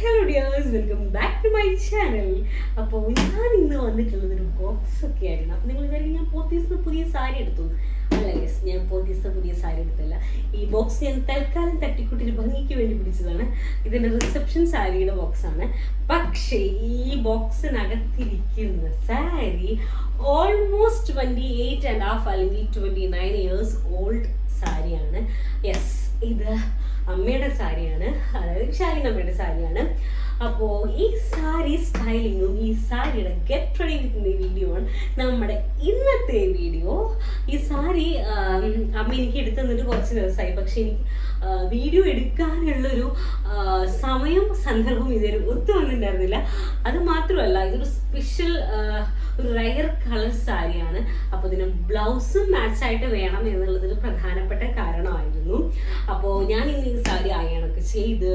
Hello dears welcome back to my channel അപ്പോൾ ഞാൻ ഇന്ന് വന്നിട്ടുള്ളത് ഒരു ബോക്സ് ഒക്കെ ആയിരുന്നു. അപ്പോൾ നിങ്ങൾ വിചാരിക്കും ഞാൻ പോത്തീസിന് പുതിയ സാരി എടുത്തു. അല്ല യെസ് ഞാൻ പോത്തീസിന് പുതിയ സാരി എടുത്തല്ല. ഈ ബോക്സ് ഞാൻ തൽക്കാലം തട്ടിക്കൂട്ടിന് ഭംഗിക്ക് വേണ്ടി പിടിച്ചതാണ്. ഇതിന്റെ റിസപ്ഷൻ സാരിയുടെ ബോക്സാണ് പക്ഷേ ഈ ബോക്സിനകത്തിരിക്കുന്ന sari almost twenty eight and half അല്ലെങ്കിൽ ട്വന്റി നയൻ ഇയേഴ്സ് ഓൾഡ് സാരിയാണ് യെസ് ഇത് അമ്മയുടെ സാരിയാണ്. അതായത് ഷാലിൻ അമ്മയുടെ സാരിയാണ്. അപ്പോൾ ഈ സാരി സ്റ്റൈലിങ്ങും ഈ സാരിയുടെ ഗെറ്റ് റെഡി വിത്തിന്റെ വീഡിയോ ആണ് നമ്മുടെ ഇന്നത്തെ വീഡിയോ ഈ സാരി അമ്മ എനിക്ക് എടുത്തു തന്നിട്ട് കുറച്ച് ദിവസമായി. പക്ഷെ എനിക്ക് വീഡിയോ എടുക്കാനുള്ളൊരു സമയം സമയവും സന്ദർഭവും ഇതുവരെ ഒത്തു വന്നിട്ടുണ്ടായിരുന്നില്ല. അത് മാത്രമല്ല ഇതൊരു സ്പെഷ്യൽ റയർ കളർ സാരിയാണ് അപ്പോൾ ഇതിന് ബ്ലൗസും മാച്ച് ആയിട്ട് വേണം എന്നുള്ളതൊരു പ്രധാനപ്പെട്ട കാരണമായിരുന്നു. അപ്പോൾ ഞാൻ ഇന്ന് ഈ സാരി അയണൊക്കെ ചെയ്ത്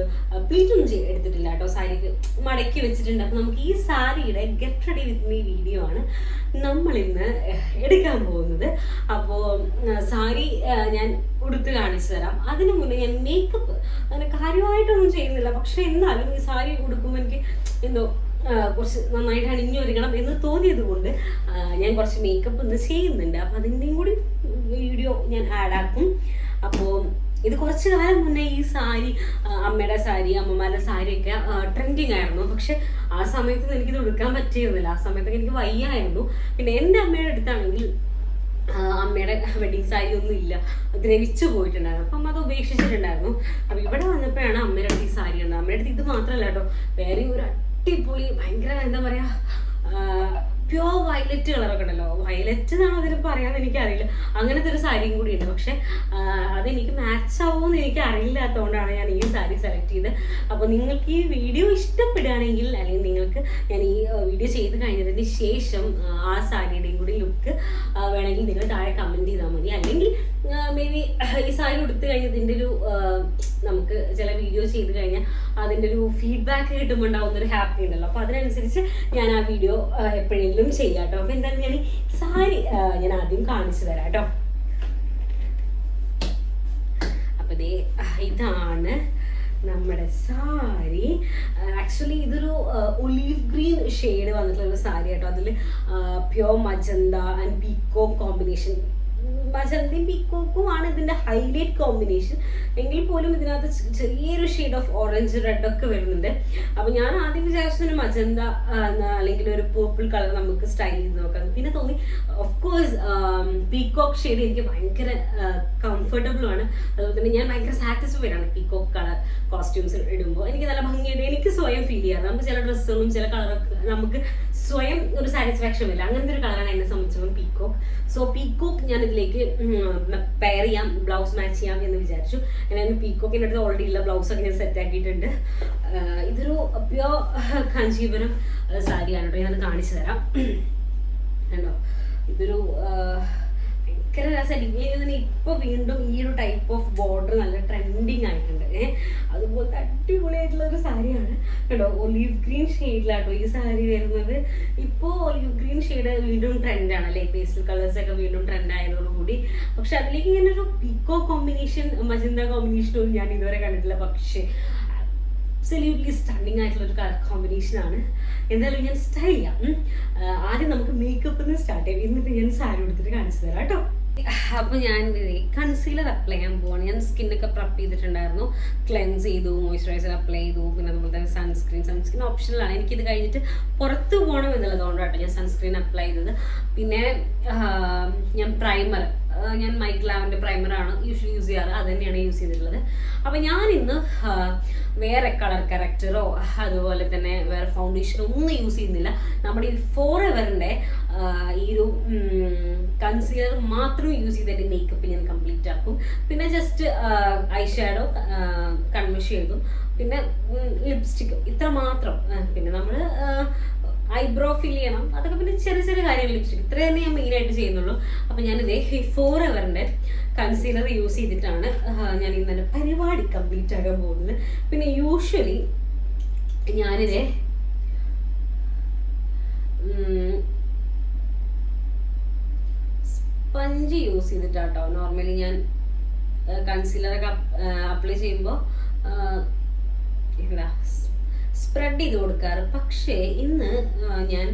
ചെയ്ത് എടുത്തിട്ടില്ല കേട്ടോ. സാരിക്ക് മടക്കി വെച്ചിട്ടുണ്ട്. അപ്പോൾ നമുക്ക് ഈ സാരിയുടെ get ready with me video ആണ് നമ്മൾ ഇന്ന് എടുക്കാൻ പോകുന്നത്. അപ്പോൾ സാരി ഞാൻ ഉടുത്ത് കാണിച്ചു തരാം. അതിനു മുന്നേ ഞാൻ മേക്കപ്പ് അങ്ങനെ കാര്യമായിട്ടൊന്നും ചെയ്യുന്നില്ല. പക്ഷെ എന്നാലും ഈ സാരി ഉടുക്കുമ്പോൾ എനിക്ക് എന്തോ കുറച്ച് നന്നായിട്ട് അണിഞ്ഞൊരുങ്ങണം എന്ന് തോന്നിയത് കൊണ്ട് ഞാൻ കുറച്ച് മേക്കപ്പ് ഇന്ന് ചെയ്യുന്നുണ്ട്. അപ്പോൾ അതിന്റെയും കൂടി വീഡിയോ ഞാൻ ആഡാക്കും അപ്പോൾ ഇത് കുറച്ച് കാലം മുന്നേ ഈ സാരി അമ്മയുടെ സാരി അമ്മമാരുടെ സാരിയൊക്കെ ട്രെൻഡിങ് ആയിരുന്നു. പക്ഷെ ആ സമയത്ത് എനിക്ക് എനിക്കിത് ഉടുക്കാൻ പറ്റിയിരുന്നില്ല. ആ സമയത്തൊക്കെ എനിക്ക് വയ്യായിരുന്നു. പിന്നെ എന്റെ അമ്മയുടെ അടുത്താണെങ്കിൽ അമ്മയുടെ വെഡിങ് സാരി ഒന്നും ഇല്ല. ദ്രവിച്ചു പോയിട്ടുണ്ടായിരുന്നു. അപ്പം അത് ഉപേക്ഷിച്ചിട്ടുണ്ടായിരുന്നു. അപ്പം ഇവിടെ വന്നപ്പോഴാണ് അമ്മയുടെ അടുത്ത് ഈ സാരി ഉണ്ടായിരുന്നത് അമ്മയുടെ അടുത്ത് ഇത് മാത്രമല്ല കേട്ടോ. വേറെ ഒരു അടിപൊളി ഭയങ്കര എന്താ പറയാ പ്യോർ വയലറ്റ് കളറൊക്കെ ഉണ്ടല്ലോ. വയലറ്റ് എന്നാണ് അതിന് പറയാന്ന് എനിക്കറിയില്ല. അങ്ങനത്തെ ഒരു സാരിയും കൂടി ഉണ്ട്. പക്ഷെ അതെനിക്ക് മാച്ച് ആവുമെന്ന് എനിക്ക് അറിയില്ലാത്തതുകൊണ്ടാണ് ഞാൻ ഈ സാരി സെലക്ട് ചെയ്ത് അപ്പോൾ നിങ്ങൾക്ക് ഈ വീഡിയോ ഇഷ്ടപ്പെടുകയാണെങ്കിൽ അല്ലെങ്കിൽ നിങ്ങൾക്ക് ഞാൻ ഈ വീഡിയോ ചെയ്ത് കഴിഞ്ഞതിന് ശേഷം ആ സാരിയുടെയും കൂടി ലുക്ക് വേണമെങ്കിൽ നിങ്ങൾ താഴെ കമന്റ് ചെയ്താൽ മതി. അല്ലെങ്കിൽ മേ ബി ഈ സാരി ഉടുത്ത് കഴിഞ്ഞതിന്റെ ഒരു ആ, നമുക്ക് ചില വീഡിയോ ചെയ്ത് കഴിഞ്ഞാൽ അതിന്റെ ഒരു ഫീഡ്ബാക്ക് കിട്ടുമ്പോൾ ഉണ്ടാവുന്ന ഒരു ഹാപ്പി ഉണ്ടല്ലോ. അപ്പോൾ അതിനനുസരിച്ച് ഞാൻ ആ വീഡിയോ എപ്പോഴെങ്കിലും ചെയ്യാം കേട്ടോ അപ്പോൾ എന്തായാലും ഞാൻ ഈ സാരി ഞാൻ ആദ്യം കാണിച്ചു തരാം കേട്ടോ അപ്പോൾ ദേ ഇതാണ് നമ്മുടെ സാരി. ആക്ച്വലി ഇതൊരു ഒലീവ് ഗ്രീൻ ഷെയ്ഡ് വന്നിട്ടുള്ള ഒരു സാരി കേട്ടോ അതിൽ pure magenta and peacock combination മജന്തയും പിക്കോക്കും ആണ് ഇതിന്റെ ഹൈലൈറ്റ് കോമ്പിനേഷൻ എങ്കിൽ പോലും ഇതിനകത്ത് ചെറിയൊരു ഷെയ്ഡ് ഓഫ് ഓറഞ്ച് റെഡ് ഒക്കെ വരുന്നുണ്ട്. അപ്പൊ ഞാൻ ആദ്യം വിചാരിച്ചത് മജന്ത അല്ലെങ്കിൽ ഒരു പേർപ്പിൾ കളർ നമുക്ക് സ്റ്റൈൽ ചെയ്ത് ഓഫ് കോഴ്സ് പീക്കോക്ക് ഷെയ്ഡ് എനിക്ക് ഭയങ്കര കംഫർട്ടബിൾ ആണ്. അതുപോലെ തന്നെ ഞാൻ ഭയങ്കര സാറ്റിസ്ഫൈഡ് ആണ് പീക്കോക്ക് കളർ കോസ്റ്റ്യൂംസ് ഇടുമ്പോൾ എനിക്ക് നല്ല ഭംഗിയായിട്ട് എനിക്ക് സ്വയം ഫീൽ ചെയ്യാറ് നമുക്ക് ചില ഡ്രസ്സുകളും ചില കളറൊക്കെ നമുക്ക് സ്വയം ഒരു സാറ്റിസ്ഫാക്ഷൻ ഇല്ല അങ്ങനത്തെ ഒരു കളറാണ് എന്നെ സംബന്ധിച്ചിടത്തോളം പീക്കോക്ക് സോ പീക്കോക്ക് ഞാൻ ഇതിലേക്ക് പെയർ ചെയ്യാം ബ്ലൗസ് മാച്ച് ചെയ്യാം എന്ന് വിചാരിച്ചു. ഞാൻ പീക്കോക്കിന്റെ അടുത്ത് ഓൾറെഡി ഉള്ള ബ്ലൗസ് ഒക്കെ ഞാൻ സെറ്റ് ആക്കിയിട്ടുണ്ട്. ഇതൊരു പ്യോർ കാഞ്ചീപുരം സാരിയാണ് കേട്ടോ ഞാനത് കാണിച്ചു തരാം. കണ്ടോ? ഇതൊരു ഭയങ്കര രസമായിട്ട് ഇങ്ങനെ ഇപ്പൊ വീണ്ടും ഈ ഒരു ടൈപ്പ് ഓഫ് ബോർഡർ നല്ല ട്രെൻഡിങ് ആയിട്ടുണ്ട്. ഏഹ് അതുപോലത്തെ അടിപൊളിയായിട്ടുള്ള ഒരു സാരിയാണ്. കേട്ടോ ഒലീവ് ഗ്രീൻ ഷെയ്ഡിലാട്ടോ ഈ സാരി വരുന്നത്. ഇപ്പോൾ ഒലീവ് ഗ്രീൻ ഷെയ്ഡ് വീണ്ടും ട്രെൻഡാണ് അല്ലേ? പേസ്റ്റൽ കളേഴ്സ് ഒക്കെ വീണ്ടും ട്രെൻഡ് ആയതോടുകൂടി പക്ഷെ അതിലേക്ക് ഇങ്ങനെ ഒരു പിക്കോ കോമ്പിനേഷൻ മജന്ത കോമ്പിനേഷനൊന്നും ഞാൻ ഇതുവരെ കണ്ടിട്ടില്ല. പക്ഷേ അബ്സല്യൂട്ട്ലി സ്റ്റണ്ണിങ് ആയിട്ടുള്ള ഒരു കോമ്പിനേഷൻ ആണ്. എന്തായാലും ഞാൻ സ്റ്റൈൽ ചെയ്യാം. ആദ്യം നമുക്ക് മേക്കപ്പ് നിന്ന് സ്റ്റാർട്ട് ചെയ്യാം. എന്നിട്ട് ഞാൻ സാരി എടുത്തിട്ട് കാണിച്ചു തരാം കേട്ടോ. അപ്പോൾ ഞാൻ കൺസീലർ അപ്ലൈ ചെയ്യാൻ പോവാണ്. ഞാൻ സ്കിന്നൊക്കെ പ്രപ്പ് ചെയ്തിട്ടുണ്ടായിരുന്നു. ക്ലെൻസ് ചെയ്തു മോയ്സ്ചറൈസർ അപ്ലൈ ചെയ്തു പിന്നെ അതുപോലെ തന്നെ സൺസ്ക്രീൻ സൺസ്ക്രീൻ ഓപ്ഷനിലാണ് എനിക്കിത് കഴിഞ്ഞിട്ട് പുറത്ത് പോകണം എന്നുള്ളതുകൊണ്ടാണ് ഞാൻ സൺസ്ക്രീൻ അപ്ലൈ ചെയ്തത്. പിന്നെ ഞാൻ പ്രൈമർ ഞാൻ മൈക്ക് ലാവിന്റെ പ്രൈമറാണ് യൂഷ്വലി യൂസ് ചെയ്യാറ്. അത് തന്നെയാണ് യൂസ് ചെയ്തിട്ടുള്ളത്. അപ്പോൾ ഞാൻ ഇന്ന് വേറെ കളർ കറക്റ്ററോ അതുപോലെ തന്നെ വേറെ ഫൗണ്ടേഷനോ ഒന്നും യൂസ് ചെയ്യുന്നില്ല. നമ്മുടെ ഈ ഫോർ എവറിന്റെ ഈ ഒരു കൺസീലർ മാത്രം യൂസ് ചെയ്തിട്ട് മേക്കപ്പ് ഞാൻ കംപ്ലീറ്റ് ആക്കും. പിന്നെ ജസ്റ്റ് ഐ ഷാഡോ കൺമിഷ് ചെയ്തു. പിന്നെ ലിപ്സ്റ്റിക്കും ഇത്ര മാത്രം പിന്നെ നമ്മൾ ഐബ്രോ ഫിൽ ചെയ്യണം. അതൊക്കെ പിന്നെ ചെറിയ ചെറിയ കാര്യങ്ങൾ ലിപ്സ്റ്റിക് ഇത്ര തന്നെ ഞാൻ മെയിനായിട്ട് ചെയ്യുന്നുള്ളൂ. അപ്പം ഞാനിതേ ഫോർ എവറിന്റെ കൺസീലർ യൂസ് ചെയ്തിട്ടാണ് ഞാൻ ഇന്നലെ പരിപാടി കംപ്ലീറ്റ് ആകാൻ പോകുന്നത്. പിന്നെ യൂഷ്വലി ഞാനിതേ സ്പഞ്ച് യൂസ് ചെയ്തിട്ടാട്ടോ. നോർമലി ഞാൻ കൺസീലറൊക്കെ അപ്ലൈ ചെയ്യുമ്പോൾ എന്താ സ്പ്രെഡ് ചെയ്ത് കൊടുക്കാറ്. പക്ഷേ ഇന്ന് ഞാൻ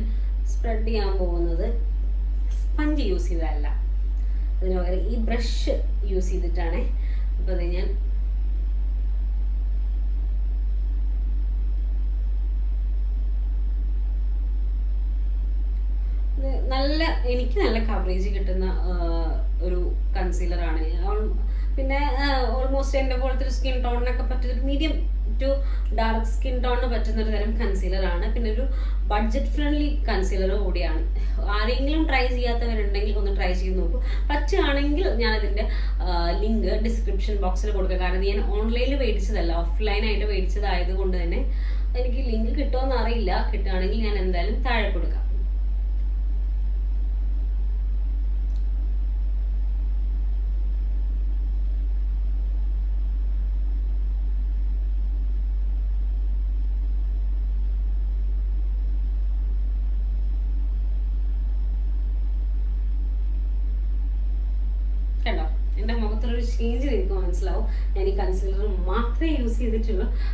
സ്പ്രെഡ് ചെയ്യാൻ പോകുന്നത് സ്പഞ്ച് യൂസ് ചെയ്തതല്ല. അതിന് പകരം ഈ ബ്രഷ് യൂസ് ചെയ്തിട്ടാണ്. അപ്പോൾ അത് ഞാൻ ഇത് നല്ല എനിക്ക് നല്ല കവറേജ് കിട്ടുന്ന ഒരു കൺസീലർ ആണ്. പിന്നെ ഓൾമോസ്റ്റ് എന്റെ പോലത്തെ ഒരു സ്കിൻ ടോണിനൊക്കെ പറ്റുന്ന ഒരു മീഡിയം ടു ഡാർക്ക് സ്കിൻ ടോണിന് പറ്റുന്ന ഒരു തരം ആണ്. പിന്നെ ഒരു ബഡ്ജറ്റ് ഫ്രണ്ട്ലി കൺസീലർ കൂടിയാണ്. ആരെങ്കിലും ട്രൈ ചെയ്യാത്തവരുണ്ടെങ്കിൽ ഒന്ന് ട്രൈ ചെയ്ത് നോക്കൂ. പറ്റുകയാണെങ്കിൽ ഞാൻ അതിന്റെ ലിങ്ക് ഡിസ്ക്രിപ്ഷൻ ബോക്സിൽ കൊടുക്കുക കാരണം ഞാൻ ഓൺലൈനിൽ മേടിച്ചതല്ല ഓഫ്ലൈനായിട്ട് മേടിച്ചതായത് കൊണ്ട് തന്നെ എനിക്ക് ലിങ്ക് കിട്ടുമോ എന്നറിയില്ല കിട്ടുകയാണെങ്കിൽ ഞാൻ എന്തായാലും താഴെ കൊടുക്കാം കണ്ടോ എന്റെ മുഖത്തൊരു ചേഞ്ച് നിങ്ങൾക്ക് മനസ്സിലാവും ഞാൻ ഈ കൺസീലർ മാത്രമേ യൂസ്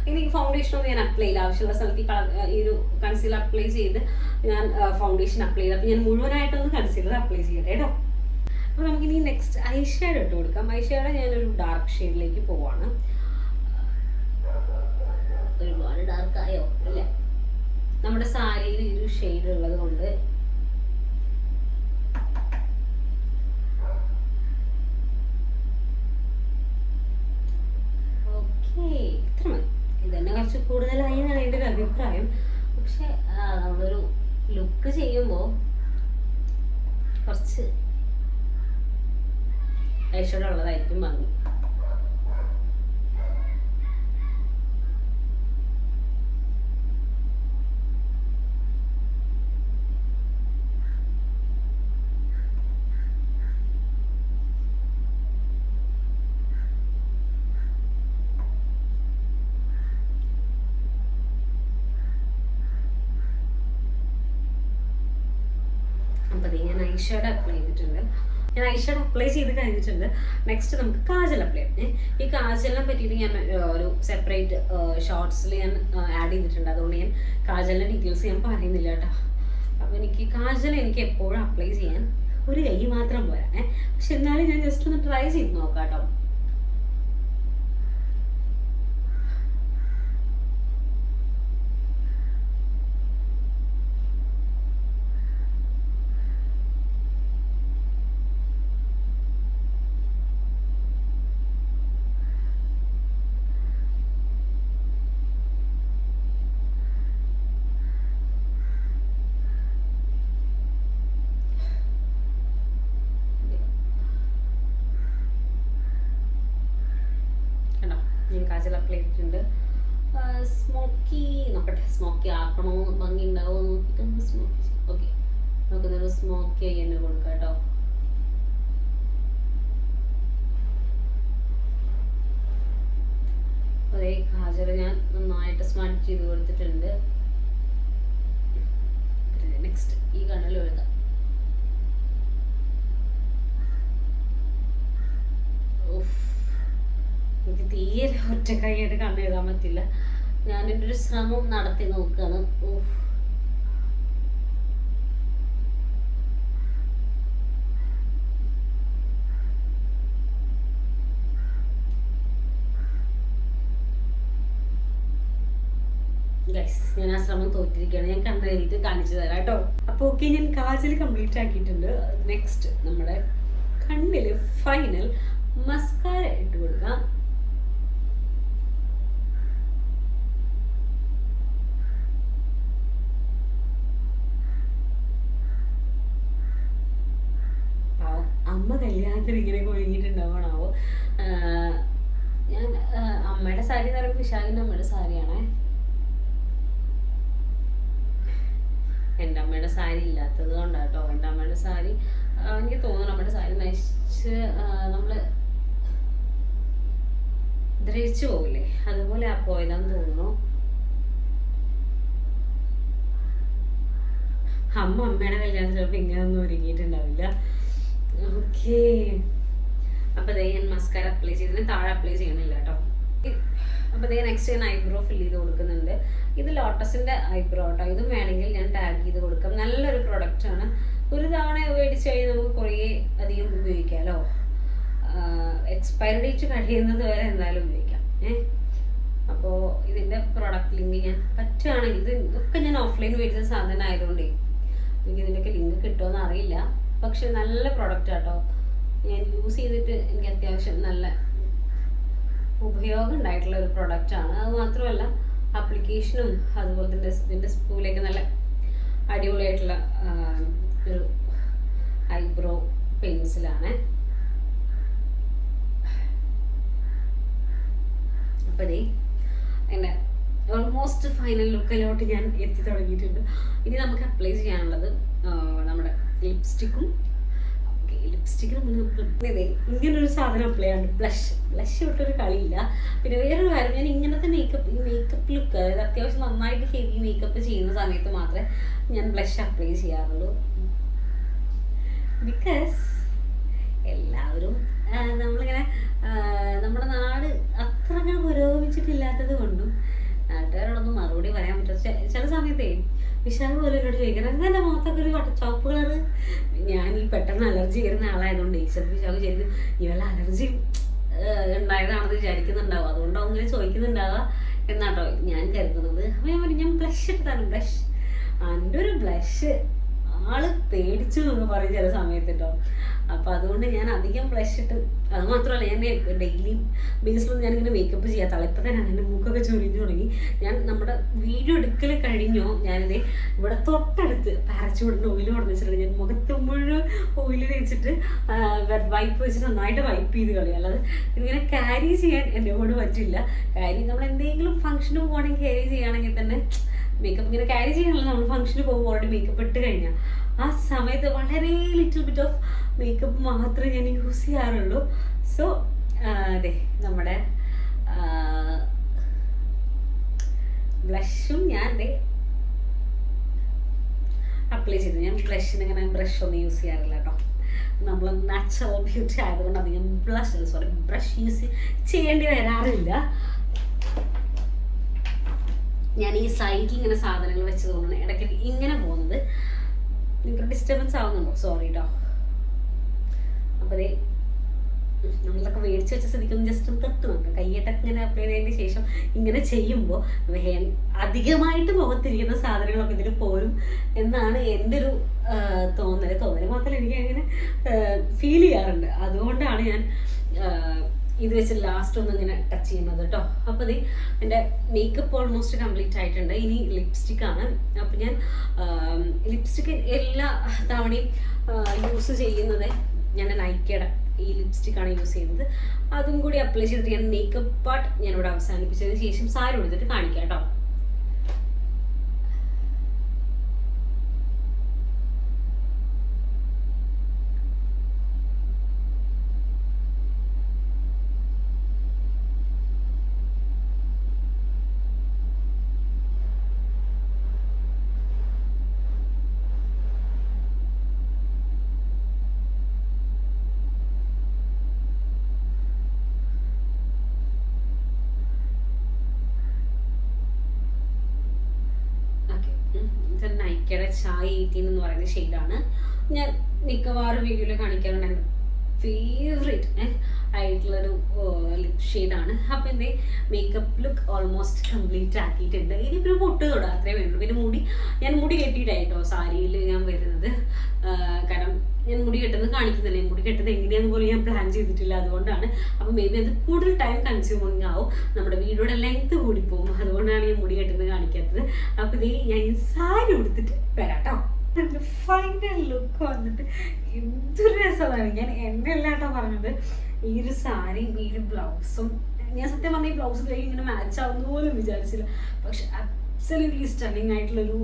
എനിക്ക് ഫൗണ്ടേഷൻ ഒന്നും ഞാൻ അപ്ലൈ ചെയ്യില്ല. ആവശ്യമുള്ള സ്ഥലത്ത് ഈ ഒരു കൺസീലർ അപ്ലൈ ചെയ്ത് ഞാൻ ഫൗണ്ടേഷൻ അപ്ലൈ ചെയ്ത്. അപ്പം ഞാൻ മുഴുവനായിട്ടൊന്ന് കൺസീലർ അപ്ലൈ ചെയ്യട്ടെ കേട്ടോ അപ്പോൾ നമുക്കിനി നെക്സ്റ്റ് ഐ ഇട്ട് കൊടുക്കാം. ഐ ഞാൻ ഞാനൊരു ഡാർക്ക് ഷെയ്ഡിലേക്ക് പോവാണ്. ഒരുപാട് ഡാർക്ക് ആയോ ഇല്ല നമ്മുടെ സാരിയിൽ ഈ ഒരു ഷെയ്ഡ് ഉള്ളത് കൊണ്ട്. ഓക്കേ കുറച്ച് കൂടുതലായി എന്നാണ് എന്റെ ഒരു അഭിപ്രായം. പക്ഷെ നമ്മളൊരു ലുക്ക് ചെയ്യുമ്പോൾ കുറച്ച് ഐശ്വര്യം ഭംഗി അപ്പോൾ അതേ ഞാൻ ഐഷാഡ് അപ്ലൈ ചെയ്തിട്ടുണ്ട്. ഞാൻ ഐഷാഡ് അപ്ലൈ ചെയ്ത് കഴിഞ്ഞിട്ടുണ്ട്. നെക്സ്റ്റ് നമുക്ക് കാജൽ അപ്ലൈ ചെയ്യാം. ഈ കാജലിനെ പറ്റിയിട്ട് ഞാൻ ഒരു സെപ്പറേറ്റ് ഷോർട്സിൽ ഞാൻ ആഡ് ചെയ്തിട്ടുണ്ട്. അതുകൊണ്ട് ഞാൻ കാജലിന്റെ ഡീറ്റെയിൽസ് ഞാൻ പറയുന്നില്ല കേട്ടോ. അപ്പോൾ എനിക്ക് കാജൽ എനിക്ക് എപ്പോഴും അപ്ലൈ ചെയ്യാൻ ഒരു കൈ മാത്രം പോരാ. പക്ഷെ എന്നാലും ഞാൻ ജസ്റ്റ് ഒന്ന് ട്രൈ ചെയ്ത് നോക്കാം കേട്ടോ കണ്ടോ ഞാൻ കാജൽ അപ്ലൈ ചെയ്തിട്ടുണ്ട് സ്മോക്കി നോക്കട്ടെ സ്മോക്കി ആക്കണോ? ഭംഗി ഉണ്ടാവോ? നോക്കിയിട്ട് സ്മോക്കി ഓക്കെ നമുക്കിതൊരു സ്മോക്കി ആയി തന്നെ കൊടുക്കാം കേട്ടോ. അതേ ഞാൻ നന്നായിട്ട് സ്മാർട്ട് ചെയ്ത് കൊടുത്തിട്ടുണ്ട് നെക്സ്റ്റ് ഈ കണ്ണിൽ എഴുതാം ഉഫ്. എനിക്ക് തീരെ ഒറ്റ കൈയായിട്ട് കണ്ണ് പറ്റില്ല. ഞാൻ എന്റെ ഒരു ശ്രമം നടത്തി നോക്കുകയാണ് ഓഫ് ഞാൻ ആ ശ്രമം തോറ്റിരിക്കുകയാണ്. ഞാൻ കണ്ണ് കഴിഞ്ഞിട്ട് കാണിച്ചു തരാം കേട്ടോ. അപ്പോൾ ഓക്കെ ഞാൻ കാജൽ കംപ്ലീറ്റ് ആക്കിയിട്ടുണ്ട്. നെക്സ്റ്റ് നമ്മുടെ കണ്ണിൽ ഫൈനൽ മസ്കാര ഇട്ട് കൊടുക്കാം പാവം അമ്മ കല്യാണത്തിന് ഇങ്ങനെ കൊഴിഞ്ഞിട്ടുണ്ടാവണാവോ ഞാൻ ആ, അമ്മയുടെ സാരി എന്ന് പറയുമ്പോൾ വിശാഖിന്റെ അമ്മയുടെ സാരിയാണേ എന്റെ അമ്മയുടെ സാരി ഇല്ലാത്തത് കൊണ്ടാട്ടോ. എന്റെ അമ്മയുടെ സാരി എനിക്ക് തോന്നുന്നു നമ്മുടെ സാരി നശിച്ച് നമ്മൾ ദ്രവിച്ചു പോകില്ലേ അതുപോലെ ആ പോയതാന്ന് തോന്നുന്നു. അമ്മ അമ്മയുടെ കല്യാണം ചിലപ്പോൾ ഇങ്ങനെയൊന്നും ഒരുങ്ങിയിട്ടുണ്ടാവില്ല. ഓക്കേ. അപ്പോൾ ദേ ഞാൻ മസ്കാര അപ്ലൈ ചെയ്തതിന് താഴെ അപ്ലൈ ചെയ്യണില്ല കേട്ടോ. അപ്പോൾ ഇതേ നെക്സ്റ്റ് ഞാൻ ഐബ്രോ ഫിൽ ചെയ്ത് കൊടുക്കുന്നുണ്ട്. ഇത് ലോട്ടസിന്റെ ഐബ്രോ കേട്ടോ ഇതും വേണമെങ്കിൽ ഞാൻ ടാഗ് ചെയ്ത് കൊടുക്കാം. നല്ലൊരു പ്രൊഡക്റ്റാണ് ഒരു തവണ മേടിച്ച് കഴിഞ്ഞാൽ നമുക്ക് കുറേ അധികം ഉപയോഗിക്കാമല്ലോ എക്സ്പയറി ഡേറ്റ് കഴിയുന്നത് വരെ എന്തായാലും ഉപയോഗിക്കാം. ഏഹ് അപ്പോൾ ഇതിന്റെ പ്രോഡക്റ്റ് ലിങ്ക് ഞാൻ പറ്റുകയാണെങ്കിൽ ഇത് ഇതൊക്കെ ഞാൻ ഓഫ്ലൈൻ മേടിച്ച സാധനം ആയതുകൊണ്ടേ എനിക്ക് ഇതിന്റെയൊക്കെ ലിങ്ക് കിട്ടുമെന്ന് അറിയില്ല. പക്ഷെ നല്ല പ്രോഡക്റ്റ് ആട്ടോ ഞാൻ യൂസ് ചെയ്തിട്ട് എനിക്ക് അത്യാവശ്യം നല്ല ഉപയോഗം ഉണ്ടായിട്ടുള്ള ഒരു പ്രൊഡക്റ്റാണ് അത് മാത്രമല്ല ആപ്ലിക്കേഷനും അതുപോലെ തന്നെ ഇതിന്റെ സ്പൂലേക്ക് നല്ല അടിപൊളിയായിട്ടുള്ള ഒരു ഐബ്രോ പെൻസിലാണ് അപ്പം ഇതേ എന്റെ ഓൾമോസ്റ്റ് ഫൈനൽ ലുക്കിലോട്ട് ഞാൻ എത്തി തുടങ്ങിയിട്ടുണ്ട്. ഇനി നമുക്ക് അപ്ലൈ ചെയ്യാനുള്ളത് നമ്മുടെ ലിപ്സ്റ്റിക്കും നമുക്ക് ഇതേ ഇങ്ങനൊരു സാധനം അപ്ലൈ ആണ് ബ്ലഷ് ബ്ലഷ് തൊട്ടൊരു കളിയില്ല. പിന്നെ വേറൊരു കാര്യം ഞാൻ ഇങ്ങനത്തെ മേക്കപ്പ് ഈ മേക്കപ്പ് ലുക്ക് അതായത് അത്യാവശ്യം നന്നായിട്ട് ഹെവി മേക്കപ്പ് ചെയ്യുന്ന സമയത്ത് മാത്രമേ ഞാൻ ബ്ലഷ് അപ്ലൈ ചെയ്യാറുള്ളൂ. ബിക്കോസ് എല്ലാവരും നമ്മളിങ്ങനെ നമ്മുടെ നാട് അത്ര അങ്ങനെ പുരോഗമിച്ചിട്ടില്ലാത്തത് കൊണ്ടും നാട്ടുകാരോടൊന്നും മറുപടി പറയാൻ പറ്റും ചില സമയത്തേ വിശാഖ പോലെ എന്നോട് ചോദിക്കണം എന്താ എന്റെ മുഖത്തൊക്കെ ഒരു ചുവപ്പ് കളറ്? ഞാൻ ഈ പെട്ടെന്ന് അലർജി വരുന്ന ആളായതുകൊണ്ട് ചിലപ്പോൾ വിശാഖ് ശരിക്കും ഇവളെ അലർജി ഉണ്ടായതാണെന്ന് വിചാരിക്കുന്നുണ്ടാവും? അതുകൊണ്ടാവും ഇങ്ങനെ ചോദിക്കുന്നുണ്ടാവുക എന്നാട്ടോ ഞാൻ കരുതുന്നത്. അപ്പം ഞാൻ ഞാൻ ബ്ലഷ് ഇട്ടതാണ് ബ്ലഷ് എന്റെ ഒരു ബ്ലഷ് ആൾ പേടിച്ചു എന്ന് പറയും ചില സമയത്ത് കേട്ടോ. അപ്പൊ അതുകൊണ്ട് ഞാൻ അധികം ബ്ലഷ് ഇട്ട് അത് മാത്രമല്ല ഞാൻ ഡെയിലി ബേസിലൊന്നും ഞാനിങ്ങനെ മേക്കപ്പ് ചെയ്യാത്ത ഇപ്പം തന്നെ എന്റെ മുഖമൊക്കെ ചൊരിഞ്ഞു തുടങ്ങി. ഞാൻ നമ്മുടെ വീഡിയോ എടുക്കൽ കഴിഞ്ഞോ ഞാനിത് ഇവിടെ തൊട്ടടുത്ത് പാരച്ചൂടിന്റെ ഓയിൽ കൊടുന്ന് വെച്ചിട്ടുണ്ട്. ഞാൻ മുഖത്ത് മുഴുവൻ ഓയിൽ തേച്ചിട്ട് വൈപ്പ് വെച്ചിട്ട് നന്നായിട്ട് വൈപ്പ് ചെയ്ത് കളി അല്ലാതെ ഇതിങ്ങനെ ക്യാരി ചെയ്യാൻ എന്റെ കൊണ്ട് പറ്റില്ല. കാര്യം നമ്മൾ എന്തെങ്കിലും ഫംഗ്ഷന് പോകണമെങ്കിൽ ക്യാരി ചെയ്യുകയാണെങ്കിൽ തന്നെ മേക്കപ്പ് ഇങ്ങനെ ക്യാരി ചെയ്യാനുള്ള നമ്മൾ ഫംഗ്ഷന് പോകുമ്പോൾ ഓൾറെഡി മേക്കപ്പ് ഇട്ട് കഴിഞ്ഞാൽ ആ സമയത്ത് വളരെ ലിറ്റിൽ ബിറ്റ് ഓഫ് മേക്കപ്പ് മാത്രമേ ഞാൻ യൂസ് ചെയ്യാറുള്ളൂ. സോ അതെ നമ്മുടെ ബ്ലഷും ഞാൻ ദേ അപ്ലൈ ചെയ്തു. ഞാൻ ബ്ലഷിന് ഇങ്ങനെ ബ്രഷ് ഒന്നും യൂസ് ചെയ്യാറില്ല കേട്ടോ. നമ്മൾ നാച്ചുറൽ ബ്യൂട്ടി ആയതുകൊണ്ട് അധികം ബ്ലഷ് സോറി ബ്രഷ് യൂസ് ചെയ്യേണ്ടി വരാറില്ല. ഞാൻ ഈ സൈഡിൽ ഇങ്ങനെ സാധനങ്ങൾ വെച്ചതുകൊണ്ടാണ് ഇടയ്ക്ക് ഇങ്ങനെ പോകുന്നത്. നിങ്ങൾക്ക് ഡിസ്റ്റർബൻസ് ആവുന്നുണ്ടോ? സോറി കേട്ടോ അപ്പോൾ ദേ നമ്മളൊക്കെ മേടിച്ച് വെച്ച സ്ഥിതിക്കൊന്ന് ജസ്റ്റ് ഒന്ന് തട്ട് നോക്കാം. കയ്യേട്ടൊക്കെ ഇങ്ങനെ അപ്ലൈ ചെയ്തതിന് ശേഷം ഇങ്ങനെ ചെയ്യുമ്പോൾ അധികമായിട്ട് മുഖത്തിരിക്കുന്ന സാധനങ്ങളൊക്കെ ഇതിൽ പോരും എന്നാണ് എന്റെ ഒരു തോന്നൽ തോന്നൽ മാത്രമല്ല എനിക്ക് അങ്ങനെ ഫീൽ ചെയ്യാറുണ്ട്. അതുകൊണ്ടാണ് ഞാൻ ഇത് വെച്ച് ലാസ്റ്റ് ഒന്ന് ഇങ്ങനെ ടച്ച് ചെയ്യുന്നത് കേട്ടോ അപ്പോൾ ഇത് എന്റെ മേക്കപ്പ് ഓൾമോസ്റ്റ് കംപ്ലീറ്റ് ആയിട്ടുണ്ട്. ഇനി ലിപ്സ്റ്റിക് ആണ്. അപ്പോൾ ഞാൻ ലിപ്സ്റ്റിക് എല്ലാ തവണയും യൂസ് ചെയ്യുന്നത് ഞാൻ നൈക്കയുടെ ഈ ലിപ്സ്റ്റിക് ആണ് യൂസ് ചെയ്യുന്നത്. അതും കൂടി അപ്ലൈ ചെയ്തിട്ട് ഞാൻ മേക്കപ്പ് പാർട്ട് ഞാനിവിടെ അവസാനിപ്പിച്ചതിന് ശേഷം സാരി കൊടുത്തിട്ട് കാണിക്കാം കേട്ടോ ഓക്കെ ഇത് നൈക്കയുടെ ചായ എയ്റ്റീൻ പറയുന്ന ഷെയ്ഡാണ് ഞാൻ മിക്കവാറും വീഡിയോയിൽ കാണിക്കാറുണ്ട് എന്റെ ഫേവറേറ്റ് ആയിട്ടുള്ളൊരു ലിപ് ഷെയ്ഡാണ് അപ്പം എന്റെ മേക്കപ്പ് ലുക്ക് ഓൾമോസ്റ്റ് കംപ്ലീറ്റ് ആക്കിയിട്ടുണ്ട്. ഇനി പിന്നെ പൊട്ട് തൊടാം അത്രേ വേണ്ടു പിന്നെ മുടി ഞാൻ മുടി കെട്ടിയിട്ടായിട്ടോ സാരിയിൽ ഞാൻ വരുന്നത്. കാരണം ഞാൻ മുടി കെട്ടുന്നത് കാണിക്കുന്നില്ല. മുടി കെട്ടുന്നത് എങ്ങനെയാന്ന് പോലും ഞാൻ പ്ലാൻ ചെയ്തിട്ടില്ല അതുകൊണ്ടാണ്. അപ്പം മേ ബി അത് കൂടുതൽ ടൈം കൺസ്യൂമിങ് ആവും. നമ്മുടെ വീഡിയോയുടെ ലെങ്ത് കൂടിപ്പോകും. അതുകൊണ്ടാണ് ഞാൻ മുടി കെട്ടുന്നത് കാണിക്കാത്തത്. അപ്പം ഇതേ ഞാൻ സാരി ഉടുത്തിട്ട് വരാം ഫൈനൽ ലുക്ക് വന്നിട്ട്. എന്തൊരു രസമാണ്. ഞാൻ എന്നെ അല്ലാട്ടോ പറഞ്ഞത്. ഈ ഒരു സാരിയും ഈ ഒരു ബ്ലൗസും. ഞാൻ സത്യം പറഞ്ഞ ഈ ബ്ലൗസിലേക്ക് ഇങ്ങനെ മാച്ച് ആവുന്ന പോലും വിചാരിച്ചില്ല. പക്ഷെ അബ്സല്യൂട്ട്ലി സ്റ്റണ്ണിങ് ആയിട്ടുള്ളൊരു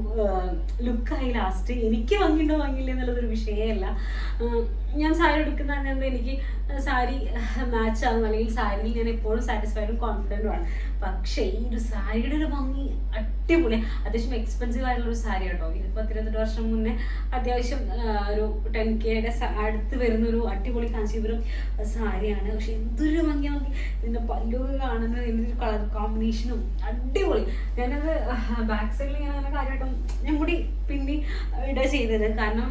ലുക്കായി ലാസ്റ്റ് എനിക്ക് വാങ്ങിയിട്ടോ വാങ്ങിയില്ല എന്നുള്ളതൊരു വിഷയമല്ല. ഞാൻ സാരി എടുക്കുന്ന തന്നെ എനിക്ക് സാരി മാച്ച് ആകും അല്ലെങ്കിൽ സാരിയിൽ ഞാൻ എപ്പോഴും സാറ്റിസ്ഫൈഡും കോൺഫിഡന്റും ആണ്. പക്ഷേ ഈ ഒരു സാരിയുടെ ഒരു ഭംഗി അടി അടിപൊളി. അത്യാവശ്യം എക്സ്പെൻസീവ് ആയിട്ടുള്ള ഒരു സാരി കേട്ടോ ഇത് പത്തിരുപത്തെട്ട് വർഷം മുന്നേ അത്യാവശ്യം ഒരു ടെൻ കെയുടെ അടുത്ത് വരുന്ന ഒരു അടിപൊളി കാഞ്ചീപുരം സാരിയാണ് പക്ഷെ എന്തൊരു ഭംഗി നോക്കി. ഇതിന്റെ പല്ലു കാണുന്ന ഇതിന്റെ കളർ കോമ്പിനേഷനും അടിപൊളി. ഞാനത് ബാക്ക് സൈഡിൽ ഞാൻ അങ്ങനെ കാര്യമായിട്ടും ഞാൻ കൂടി പിന്നെ ഇടാ ചെയ്തത്. കാരണം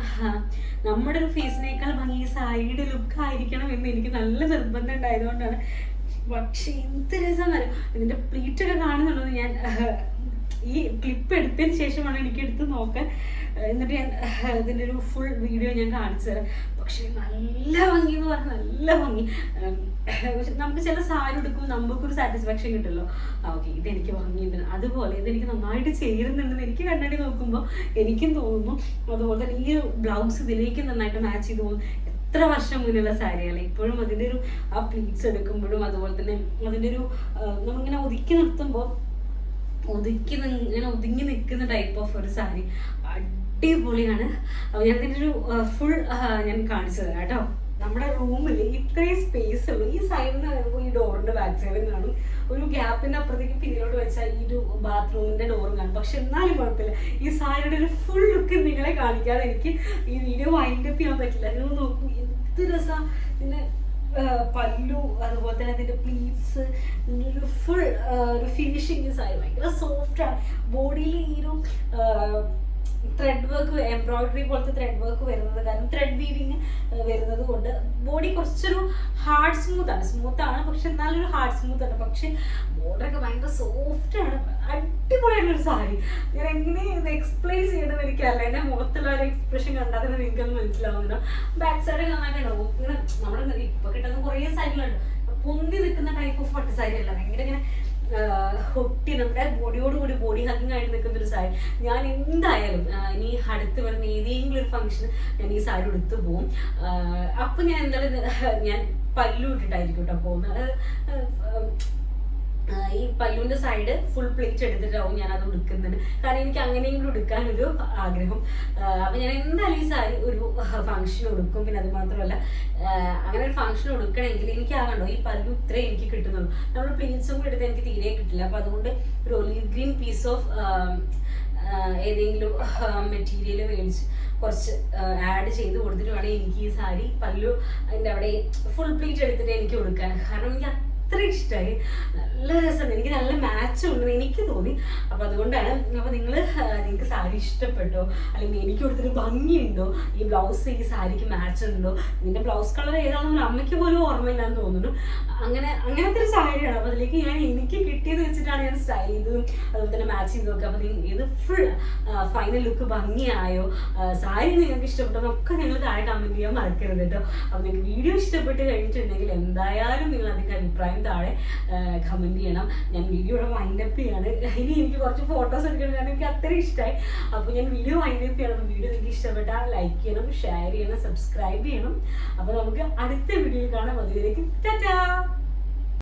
നമ്മുടെ ഒരു ഫേസിനേക്കാൾ ഭംഗി സാരിയുടെ ലുക്ക് ആയിരിക്കണം എന്ന് എനിക്ക് നല്ല നിർബന്ധം ഉണ്ടായതുകൊണ്ടാണ്. പക്ഷെ എന്ത് രസം ഇതിന്റെ പ്ലീറ്റ് ഒക്കെ കാണുന്നുണ്ടോ ഞാൻ ഈ ക്ലിപ്പ് എടുത്തതിന് ശേഷമാണ് എനിക്ക് എടുത്ത് നോക്കാൻ. എന്നിട്ട് ഞാൻ ഇതിന്റെ ഒരു ഫുൾ വീഡിയോ ഞാൻ കാണിച്ചു തരാം. പക്ഷെ നല്ല ഭംഗി എന്ന് പറഞ്ഞാൽ നല്ല ഭംഗി. നമുക്ക് ചില സാരി എടുക്കുമ്പോൾ നമുക്കൊരു സാറ്റിസ്ഫാക്ഷൻ കിട്ടുമല്ലോ. ഓക്കെ ഇതെനിക്ക് ഭംഗിയുണ്ട്. അതുപോലെ ഇതെനിക്ക് നന്നായിട്ട് ചേരുന്നുണ്ടെന്ന് എനിക്ക് കണ്ണാടി നോക്കുമ്പോൾ എനിക്കും തോന്നുന്നു. അതുപോലെ തന്നെ ഈ ബ്ലൗസ് ഇതിലേക്ക് നന്നായിട്ട് മാച്ച് ചെയ്ത് പോകുന്നു. എത്ര വർഷം മുന്നുള്ള സാരിയാണ് ഇപ്പോഴും അതിന്റെ ഒരു ആ പ്ലീറ്റ്സ് എടുക്കുമ്പോഴും അതുപോലെ തന്നെ അതിന്റെ ഒരു നമ്മളിങ്ങനെ ഒതുക്കി നിർത്തുമ്പോൾ ഒതുക്കി ഇങ്ങനെ ഒതുങ്ങി നിൽക്കുന്ന ടൈപ്പ് ഓഫ് ഒരു സാരി അടിപൊളിയാണ്. അപ്പോൾ ഞാൻ അതിന്റെ ഒരു ഫുൾ ഞാൻ കാണിച്ചു തരാം കേട്ടോ. നമ്മുടെ റൂമിൽ ഇത്രയും സ്പേസ് ഉള്ളൂ. ഈ സൈഡിൽ നിന്ന് വരുമ്പോൾ ഈ ഡോറിന്റെ ബാക്ക് സൈഡിൽ കാണും. ഒരു ഗ്യാപ്പിന്റെ അപ്പുറത്തേക്ക് പിന്നിലോട്ട് വെച്ചാൽ ഈ ഒരു ബാത്റൂമിന്റെ ഡോറും കാണും. പക്ഷെ എന്നാലും കുഴപ്പമില്ല. ഈ സാരിയുടെ ഒരു ഫുൾ ലുക്ക് നിങ്ങളെ കാണിക്കാതെ എനിക്ക് ഈ വീഡിയോ വൈൻഡ് അപ്പ് ചെയ്യാൻ പറ്റില്ല. നിങ്ങൾ നോക്കൂ എന്ത് രസം. പിന്നെ പല്ലു അതുപോലെ തന്നെ അതിന്റെ പ്ലീറ്റ്സ് ഒരു ഫുൾ ഒരു ഫിനിഷിങ് സാരി ഭയങ്കര സോഫ്റ്റാണ് ബോഡിയിൽ ഈ ഒരു ത്രെഡ് വർക്ക് എംബ്രോയിഡറി പോലത്തെ ത്രെഡ് വർക്ക് വരുന്നത് കാരണം ത്രെഡ് വീവിങ് വരുന്നത് കൊണ്ട് ബോഡി കുറച്ചൊരു ഹാർഡ് സ്മൂത്ത് ആണ്. സ്മൂത്ത് ആണ് പക്ഷെ ഒരു ഹാർഡ് സ്മൂത്ത് ആണ്. പക്ഷെ ബോർഡറൊക്കെ ഭയങ്കര സോഫ്റ്റ് ആണ്. അടിപൊളിയായിട്ടുള്ള ഒരു സാരി. ഞാൻ എങ്ങനെ ഇത് എക്സ്പ്ലെയിൻ ചെയ്യണമെന്ന് എനിക്കറിയില്ല എന്റെ മുഖത്തുള്ള ഒരു എക്സ്പ്രഷൻ കണ്ടാൽ തന്നെ നിങ്ങൾക്കൊന്ന് മനസ്സിലാവുന്നുണ്ടോ ബാക്ക് സൈഡ് കാണാനുണ്ടാവും ഇങ്ങനെ നമ്മുടെ ഇപ്പൊ കിട്ടുന്ന കുറേ സാരികളുണ്ട്. പൊന്തി നിൽക്കുന്ന ടൈപ്പ് ഓഫ് പട്ട് സാരി അല്ല ഭയങ്കര ഇങ്ങനെ ഒട്ടി നമ്മുടെ ബോഡിയോട് കൂടി ബോഡി ഹഗിങ് ആയിട്ട് നിൽക്കുന്ന ഒരു സാരി. ഞാൻ എന്തായാലും ഇനി അടുത്ത് വരുന്ന ഏതെങ്കിലും ഒരു ഫംഗ്ഷൻ ഞാൻ ഈ സാരി എടുത്തു പോകും അപ്പൊ ഞാൻ എന്തായാലും ഞാൻ പല്ലു ഇട്ടിട്ടായിരിക്കും കേട്ടോ പോകുന്നത്. ഈ പല്ലുവിന്റെ സൈഡ് ഫുൾ പ്ലേറ്റ് എടുത്തിട്ടാവും ഞാൻ അത് ഉടുക്കുന്നത്. കാരണം എനിക്ക് അങ്ങനെയും അങ്ങനെയെങ്കിലും എടുക്കാനൊരു ആഗ്രഹം. അപ്പൊ ഞാൻ എന്തായാലും ഈ സാരി ഒരു ഫംഗ്ഷൻ ഉടുക്കും. പിന്നെ അത് മാത്രമല്ല അങ്ങനെ ഒരു ഫംഗ്ഷൻ ഉടുക്കണമെങ്കിൽ എനിക്ക് ആകണ്ടോ ഈ പല്ലു ഇത്രേ എനിക്ക് കിട്ടുന്നുള്ളൂ. നമ്മൾ പ്ലേറ്റ്സും കൂടി എടുത്ത് എനിക്ക് തീരെ കിട്ടില്ല. അപ്പൊ അതുകൊണ്ട് ഒരു ഒലീവ് ഗ്രീൻ പീസ് ഓഫ് ഏതെങ്കിലും മെറ്റീരിയൽ മേടിച്ച് കുറച്ച് ആഡ് ചെയ്ത് കൊടുത്തിട്ട് വേണം എനിക്ക് ഈ സാരി പല്ലു അതിന്റെ അവിടെ ഫുൾ പ്ലീറ്റ് എടുത്തിട്ട് എനിക്ക് കൊടുക്കാൻ കാരണം എനിക്ക് അത്ര ഇഷ്ടമായി നല്ല രസം എനിക്ക് നല്ല മാച്ച് ഉണ്ട് എനിക്ക് തോന്നി. അപ്പോൾ അതുകൊണ്ടാണ് അപ്പോൾ നിങ്ങൾ നിങ്ങൾക്ക് സാരി ഇഷ്ടപ്പെട്ടോ? അല്ലെങ്കിൽ എനിക്ക് കൊടുത്തൊരു ഭംഗിയുണ്ടോ? ഈ ബ്ലൗസ് ഈ സാരിക്ക് മാച്ച് ഉണ്ടോ? നിന്റെ ബ്ലൗസ് കളർ ഏതാണെന്ന് അമ്മയ്ക്ക് പോലും ഓർമ്മയില്ലാന്ന് തോന്നുന്നു. അങ്ങനെ അങ്ങനത്തെ ഒരു സാരിയാണ്. അപ്പോൾ അതിലേക്ക് ഞാൻ എനിക്ക് കിട്ടിയത് വെച്ചിട്ടാണ് ഞാൻ സ്റ്റൈൽ ചെയ്തതും അതുപോലെ തന്നെ മാച്ച് ചെയ്ത് നോക്കുക അപ്പോൾ ഇത് ഫുൾ ഫൈനൽ ലുക്ക് ഭംഗിയായോ? സാരി നിങ്ങൾക്ക് ഇഷ്ടപ്പെട്ടോ? ഒക്കെ നിങ്ങൾ താഴെ കമന്റ് ചെയ്യാൻ മറക്കരുത് കേട്ടോ. അപ്പോൾ നിങ്ങൾക്ക് വീഡിയോ ഇഷ്ടപ്പെട്ട് കഴിഞ്ഞിട്ടുണ്ടെങ്കിൽ എന്തായാലും നിങ്ങൾ അതിന്റെ അഭിപ്രായം താഴെ കമന്റ് ചെയ്യണം. ഞാൻ വീഡിയോ വൈൻഡ് വൈൻഡപ്പ് ചെയ്യാണ്. ഇനി എനിക്ക് കുറച്ച് ഫോട്ടോസ് എടുക്കണം കാരണം എനിക്ക് അത്ര ഇഷ്ടമായി അപ്പോൾ ഞാൻ വീഡിയോ വൈൻഡപ്പ് ചെയ്യണം. വീഡിയോ നിങ്ങൾക്ക് ഇഷ്ടപ്പെട്ടാൽ ലൈക്ക് ചെയ്യണം ഷെയർ ചെയ്യണം സബ്സ്ക്രൈബ് ചെയ്യണം. അപ്പോൾ നമുക്ക് അടുത്ത വീഡിയോയിൽ കാണാം. അതിലേക്ക് ടാറ്റാ